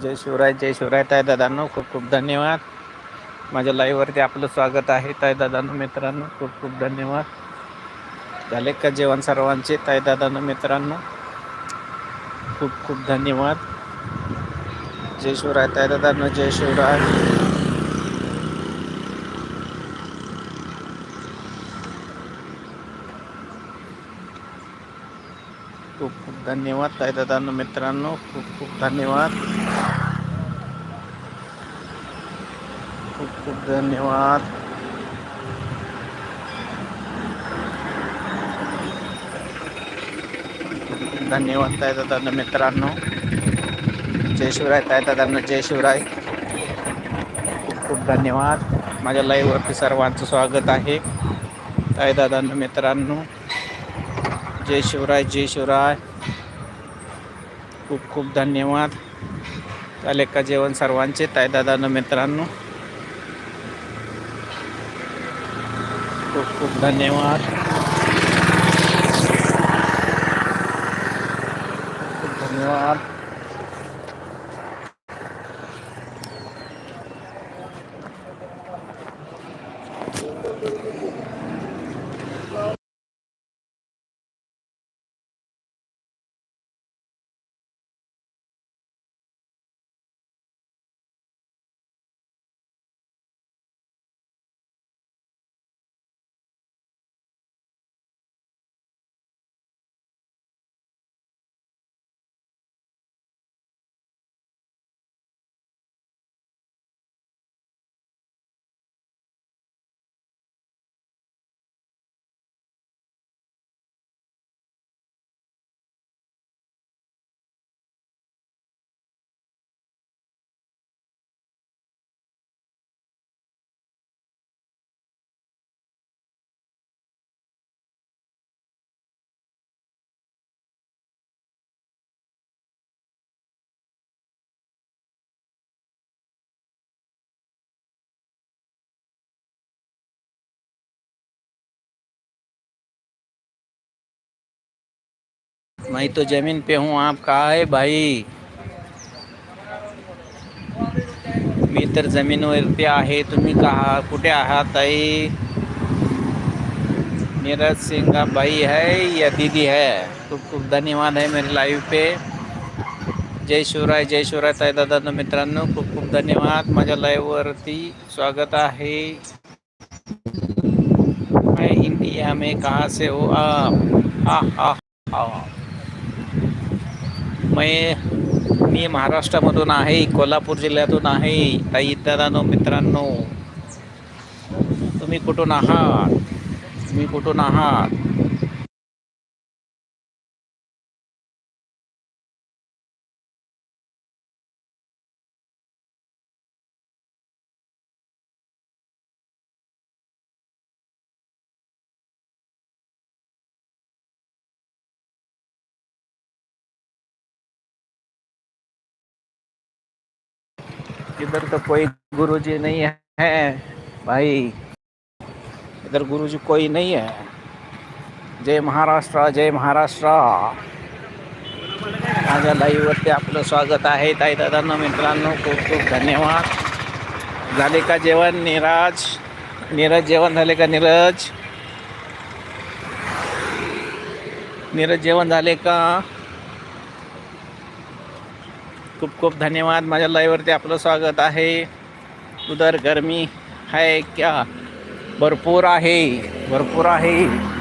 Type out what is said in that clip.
जय शिवराय जय शिवराय. ताय दादांनो खूप खूप धन्यवाद. माझ्या लाईव्हवरती आपलं स्वागत आहे. ताय दादांनो मित्रांनो खूप खूप धन्यवाद. झाले का जेवण सर्वांचे? ताय दादांनो मित्रांनो खूप खूप धन्यवाद. जय शिवराय ताई दादांनो जय शिवराय. खूप खूप धन्यवाद ताई दादांनो मित्रांनो खूप खूप धन्यवाद. खूप खूप धन्यवाद. धन्यवाद ताई दादांनो मित्रांनो. जय शिवराय ताई दादांनो जय शिवराय. खूप खूप धन्यवाद. माझ्या लाईव्हवरती सर्वांचं स्वागत आहे. ताई दादांनो मित्रांनो जय शिवराय जय शिवराय. खूप खूप धन्यवाद. झाले का जेवण सर्वांचे तायदादानं मित्रांनो. खूप खूप धन्यवाद. खूप धन्यवाद. मैं तो ज़मीन पे हूँ, आप कहा है भाई? मी तर जमीनवरती आहे, तुम्ही कहा, कुठे आहात ताई? नीरज सिंह बाई है, या दीदी है? खूब खूप धन्यवाद है मेरे लाईव्ह पे। जय शिवराय जय शिवराय ताई, दादा मित्रांनो खूप खूप धन्यवाद। माझ्या लाईव्हवरती स्वागत आहे। मैं इंडिया में कहाँ से हो आप? आ आ आ मै मी महाराष्ट्रामधून आहे कोल्हापूर जिल्ह्यातून आहे ताई इत्यादानो मित्रांनो. तुम्ही कुठून आहात? तुम्ही कुठून आहात? इधर तो कोई गुरुजी नहीं है भाई। इधर गुरुजी कोई नहीं है। जय महाराष्ट्र जय महाराष्ट्र। माझ्या लाईव्हवरती आपलं स्वागत आहे ताई दादांना मित्रांनो खूप खूप धन्यवाद. झाले का जेवण नीरज? नीरज जेवण झाले का नीरज? नीरज जेवण झाले का? खूप खूप धन्यवाद. माझ्या लाईववरती आपलं स्वागत आहे. उदर गरमी है क्या? भरपूर आहे. भरपूर आहे.